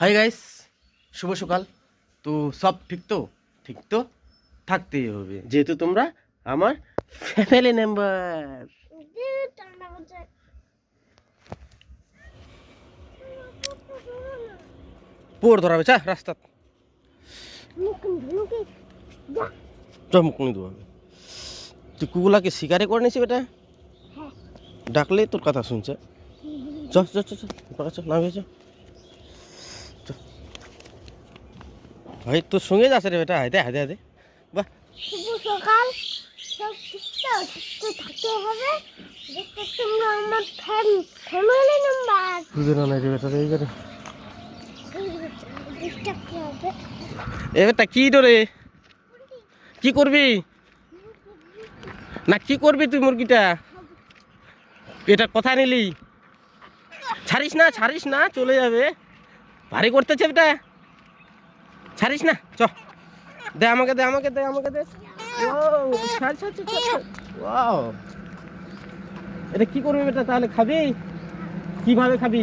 Hi guys শুভ সকাল। তো সব ঠিক তো? ঠিক তো? থাকতেই হবে। যেহেতু তোমরা আমার ফ্যামিলি মেম্বার পোড় ধরাবে চা রাস্তা। চমকুনি দেবো তুই কুকুলাকে শিকারে করে নিছি বেটা? ডাকলে তোর কথা শুনছে। চ চ চ চ পাকা চ নামে চ চ। ভাই তোর সঙ্গে যাচ্ছে রে বেটা হাইতে হাইতে হাইতে। বাহ। শুভ সকাল। সব ঠিকঠাক? থাকতে হবে। দেখতে তোমরা আমার ফ্যামিলি নাম্বার বুঝে না রে বেটা রে এই করে ডিস্টার্ব হবে। এ বেটা কি কি করবি? না কি করবি তুই মুরগিটা? এটা কথা নিলি। ছাড়িস না ছাড়িস না চলে যাবে। ভারী করতেছে বেটা। ছাড়িস না? চ। দে আমাকে দে আমাকে দে আমাকে, দে। ও! এটা কি করবি বেটা, তাহলে খাবি? কীভাবে খাবি?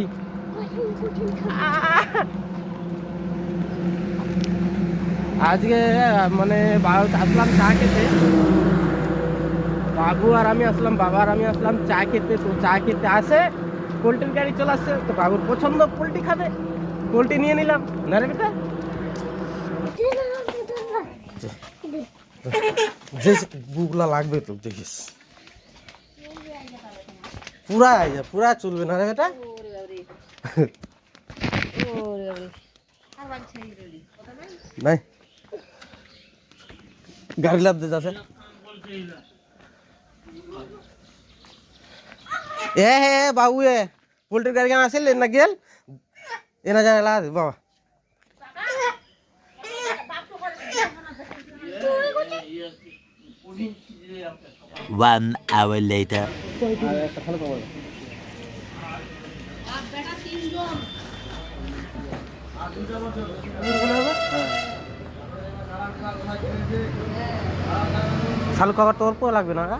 আজকে মানে আসলাম চা খেতে। বাবু আর আমি আসলাম, বাবা আর আমি আসলাম, চা খেতে। তো চা খেতে আসে, পোলট্রির গাড়ি চলে আসছে, তো বাবুর পছন্দ পোলট্রি খাবে। পোলট্রি নিয়ে নিলাম। না রে বেটা? বুকলা লাগবে তো দেখিস পুরা আইজা পুরা চলবে না রে বেটা নাই গাড়ি লাভ দে যাচ্ছে এ হে হে, বাবু এ পোল্ট্রি গাড়ি কেন আসিল না গেল এ না জানা লাগ বাবা One hour later. শালু কভার তোর পর লাগবে না কা?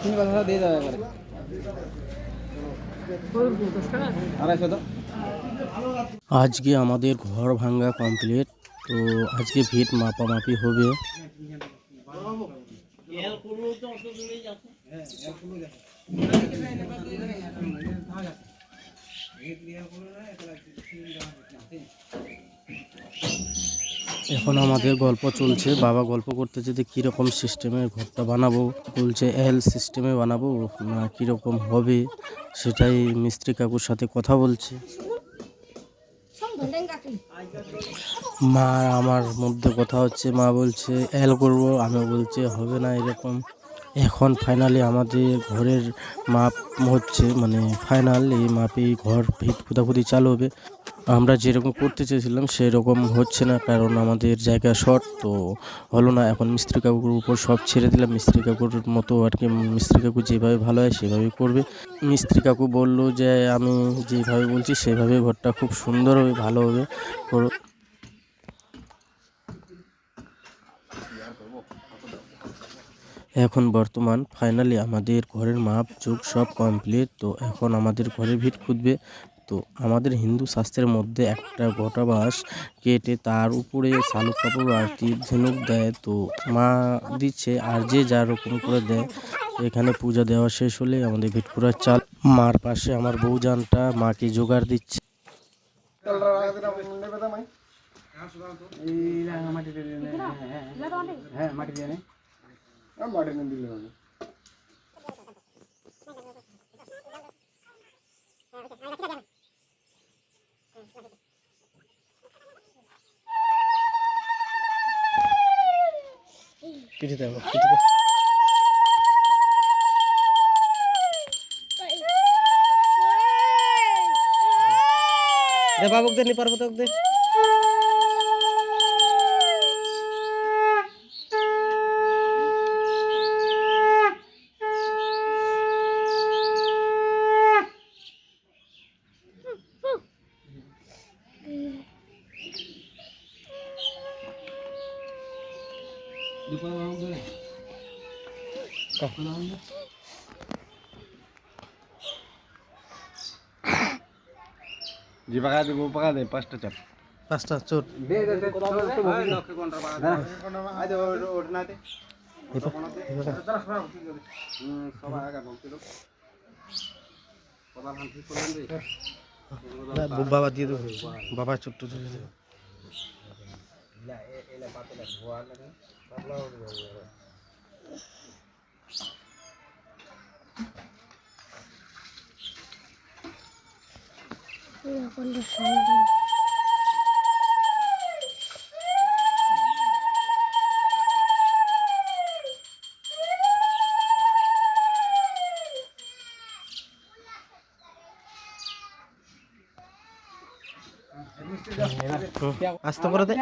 তিন কথা দিয়ে যাবে একবারে আজকে আমাদের ঘর ভাঙ্গা কমপ্লিট তো আজকে ভিট মাপামাপি হবে। এখন আমাদের গল্প চলছে, বাবা গল্প করতেছে যে কীরকম সিস্টেমে ঘরটা বানাবো। বলছে, এল সিস্টেমে বানাবো না কীরকম হবে? সেটাই মিস্ত্রি কাকুর সাথে কথা বলছে। মা আমার মধ্যে কথা হচ্ছে, মা বলছে, এল করব। আমি বলছে, হবে না এরকম। এখন ফাইনালি আমাদের ঘরের মাপ হচ্ছে মানে ফাইনাল এই মাপেই ঘর ভিত খুদাখুদি চালু হবে। আমরা যেরকম করতে চেয়েছিলাম, সেরকম হচ্ছে না, কারণ আমাদের জায়গা শর্ট তো হলো না, এখন মিস্ত্রি কাকুর উপর সব ছেড়ে দিলাম, মিস্ত্রি কাকুর মতো আর কি, মিস্ত্রি কাকু যেভাবে ভালো হয় সেভাবেই করবে। মিস্ত্রি কাকু বলল যে, আমি যেভাবে বলছি, সেভাবে ঘরটা খুব সুন্দর হবে, ভালো হবে। করো এখন বর্তমান, ফাইনালি আমাদের ঘরের মাপ, যুগ সব কমপ্লিট, তো এখন আমাদের ঘরে ভিট খুঁজবে। তো আমাদের হিন্দু শাস্ত্রের মধ্যে একটা গোটা কেটে তার উপরে শালুক কাপড় আর ঝিনুক দেয় তো মা দিচ্ছে আর যে যা রকম করে দেয় এখানে পূজা দেওয়া শেষ হলে আমাদের ভিট করার চাল মার পাশে আমার বউজানটা মাকে জোগাড় দিচ্ছে হ্যাঁ পিঠে দেবো পিঠে দে। দে বাবুক দে নি পারব তোকে দে যে পাকা দেবো পাকা দে পাঁচটা চাপ। পাঁচটা চোট বাবা দিয়ে দেবো। বাবা ছোট্ট ছোট এখন তো সন্ধ্যে আস্তে করে দে।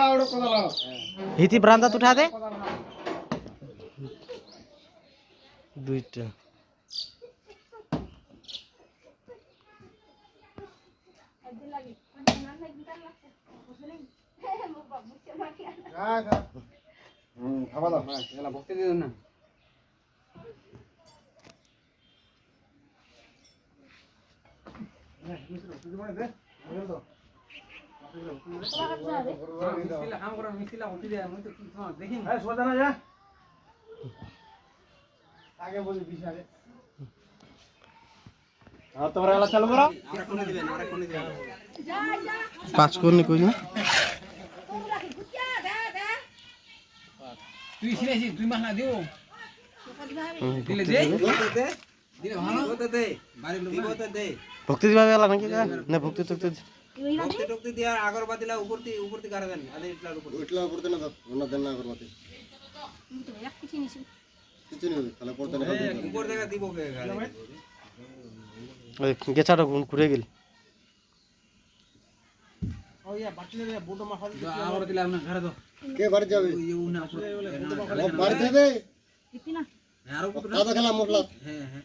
লাও হিতি ব্রান্দাত উঠা দে। দুইটা। হুম খাবা দাও। হ্যাঁ ভক্তি দিও না তোমরা এলা চালু করো পাঁচ করনি কই না? তুই শুনেছি দুই মাস না দিও দিলে দে। হ্যাঁ। ভক্তি দিবা গেল নাকি না ভক্তি টক্তি ভক্তি টক্তি দিয়া আগরবাতি লা উপর দি উপর আদে ইটলার উপর ইটলার উপর না দেন না আগরবাতি। তো এক কিছু নিছি কিছু নি তাহলে পড়তে না উপর দেখা দিব কে গারে ওই গেছাটা গুণ ঘুরে গেল? ও ইয়া বাটলে রে বুটো মা হল আগরবাতি লা না ঘরে দাও। কে বাড়ি যাবে? ইউ না উপর হ্যাঁ, বাড়ি যাবে? কিনা আর উপর কাদা খেলা মোটলা হ্যাঁ হ্যাঁ।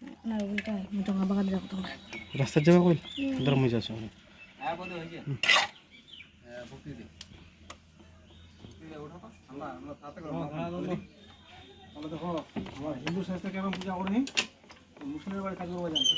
রাস্তার যাবে কই? ধর মুই যাচ্ছ হিন্দু শাস্ত্রে কেমন পূজা করি মুসলিমের বাড়ি কাজ করব জানতো